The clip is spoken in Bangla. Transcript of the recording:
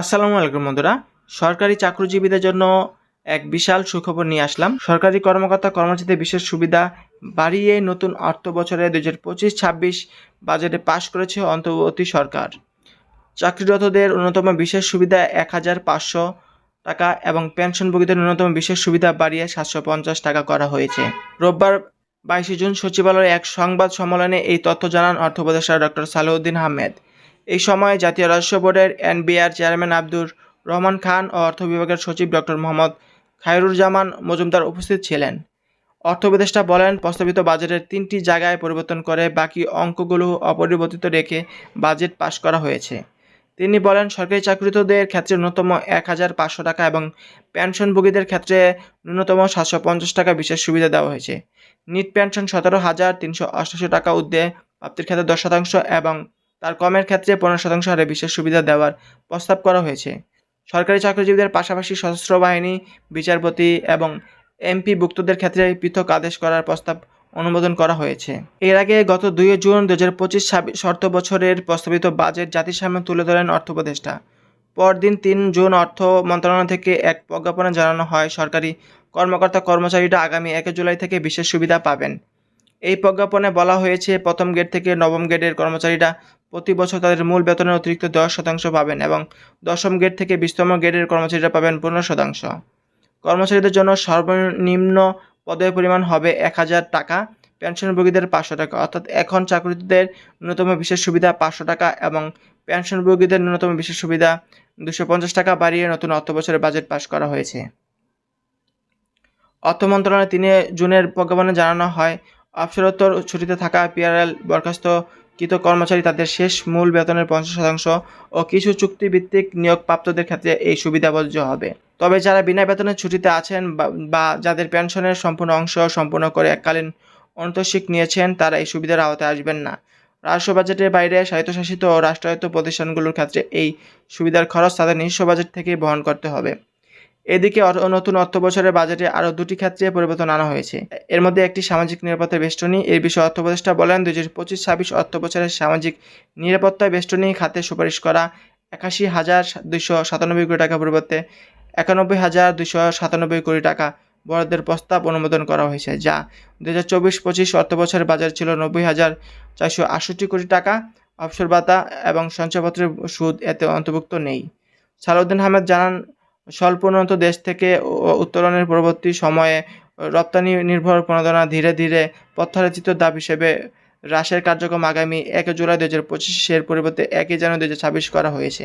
আসসালামু আলাইকুম বন্ধুরা। সরকারি চাকরিজীবীদের জন্য এক বিশাল সুখবর নিয়ে আসলাম। সরকারি কর্মকর্তা কর্মচারীদের বিশেষ সুবিধা বাড়িয়ে নতুন অর্থ বছরে দুই হাজার পঁচিশ ছাব্বিশ বাজেটে পাশ করেছে অন্তর্বর্তী সরকার। চাকরিরতদের ন্যূনতম বিশেষ সুবিধা এক হাজার পাঁচশো টাকা এবং পেনশনভোগীদের ন্যূনতম বিশেষ সুবিধা বাড়িয়ে সাতশো পঞ্চাশ টাকা করা হয়েছে। রোববার বাইশে জুন সচিবালয়ে এক সংবাদ সম্মেলনে এই তথ্য জানান অর্থ উপদেষ্টা ডক্টর সালেউদ্দিন আহমেদ। এই সময় জাতীয় রাজস্ব বোর্ডের এনবিআর চেয়ারম্যান আব্দুর রহমান খান ও অর্থ বিভাগের সচিব ডক্টর মোহাম্মদ খায়রুজ্জামান মজুমদার উপস্থিত ছিলেন। অর্থ উপদেষ্টা বলেন, প্রস্তাবিত বাজেটের তিনটি জায়গায় পরিবর্তন করে বাকি অঙ্কগুলো অপরিবর্তিত রেখে বাজেট পাশ করা হয়েছে। তিনি বলেন, সরকারি চাকরিতদের ক্ষেত্রে ন্যূনতম এক হাজার পাঁচশো টাকা এবং পেনশনভোগীদের ক্ষেত্রে ন্যূনতম সাতশো পঞ্চাশ টাকা বিশেষ সুবিধা দেওয়া হয়েছে। নিট পেনশন সতেরো হাজার তিনশো অষ্টাশি টাকা উদ্দে প্রাপ্তির ক্ষেত্রে দশ শতাংশ এবং তার কমের ক্ষেত্রে পনেরো শতাংশ হারে বিশেষ সুবিধা দেওয়ার প্রস্তাব করা হয়েছে। সরকারি চাকরিজীবীদের পাশাপাশি সশস্ত্র বাহিনী, বিচারপতি এবং এমপি ভুক্তদের ক্ষেত্রে পৃথক আদেশ করার প্রস্তাব অনুমোদন করা হয়েছে। এর আগে গত দুই জুন দু হাজার পঁচিশ অর্থ বছরের প্রস্তাবিত বাজেট জাতির সামনে তুলে ধরেন অর্থ উপদেষ্টা। পরদিন তিন জুন অর্থ মন্ত্রণালয় থেকে এক প্রজ্ঞাপনে জানানো হয়, সরকারি কর্মকর্তা কর্মচারীরা আগামী এক জুলাই থেকে বিশেষ সুবিধা পাবেন। এই প্রজ্ঞাপনে বলা হয়েছে, প্রথম গেট থেকে নবম গেটের কর্মচারীরা প্রতি বছর তাদের মূল বেতনের অতিরিক্ত দশ শতাংশ পাবেন এবং দশম গেট থেকে বিশতম গেটের কর্মচারীরা পাবেন পনেরো শতাংশ। কর্মচারীদের জন্য সর্বনিম্ন পদের পরিমাণ হবে এক হাজার টাকা, পেনশনভোগীদের পাঁচশো টাকা। অর্থাৎ এখন চাকরিদের ন্যূনতম বিশেষ সুবিধা পাঁচশো টাকা এবং পেনশনভোগীদের ন্যূনতম বিশেষ সুবিধা দুশো পঞ্চাশ টাকা বাড়িয়ে নতুন অর্থ বছরের বাজেট পাশ করা হয়েছে। অর্থ মন্ত্রণালয় তিনে জুনের প্রজ্ঞাপনে জানানো হয়, অবসরোত্তর ছুটিতে থাকা পিআরএল বরখাস্তকৃত কর্মচারী তাদের শেষ মূল বেতনের পঞ্চাশ শতাংশ ও কিছু চুক্তিভিত্তিক নিয়োগপ্রাপ্তদের ক্ষেত্রে এই সুবিধা হবে। তবে যারা বিনা বেতনের ছুটিতে আছেন বা- বা যাদের পেনশনের সম্পূর্ণ অংশ সম্পূর্ণ করে এককালীন অন্তঃশিক নিয়েছেন, তারা এই সুবিধার আওতায় আসবেন না। রাষ্ট্র বাজেটের বাইরে স্বায়ত্তশাসিত ও রাষ্ট্রায়ত্ত প্রতিষ্ঠানগুলোর ক্ষেত্রে এই সুবিধার খরচ তাদের নিজস্ব বাজেট থেকেই বহন করতে হবে। এদিকে নতুন অর্থ বছরের বাজেটে আরও দুটি ক্ষেত্রে পরিবর্তন আনা হয়েছে। এর মধ্যে একটি সামাজিক নিরাপত্তা বেষ্টনী, এর বিষয়ে অর্থ উপদেষ্টা বলেন দুই হাজার পঁচিশ ছাব্বিশ অর্থ বছরের সামাজিক নিরাপত্তা বেষ্টনী খাতে সুপারিশ করা একাশি হাজার দুইশো সাতানব্বই কোটি টাকা পরিবর্তে একানব্বই হাজার দুইশো সাতানব্বই কোটি টাকা বরাদ্দের প্রস্তাব অনুমোদন করা হয়েছে, যা দু হাজার চব্বিশ পঁচিশ অর্থ বছরের বাজার ছিল নব্বই হাজার চারশো আটষট্টি কোটি টাকা। অবসর ভাতা এবং সঞ্চয়পত্রের সুদ এতে অন্তর্ভুক্ত নেই। সালাউদ্দিন আহমেদ জানান স্বল্পোন্নত দেশ থেকে উত্তরণের পরবর্তী সময়ে রপ্তানি নির্ভর প্রণোদনা ধীরে ধীরে প্রত্যালোচিত দাব হিসেবে হ্রাসের কার্যক্রম আগামী এক জুলাই দু হাজার পঁচিশের পরিবর্তে একই জানুয়ারি দু হাজার ছাব্বিশ করা হয়েছে।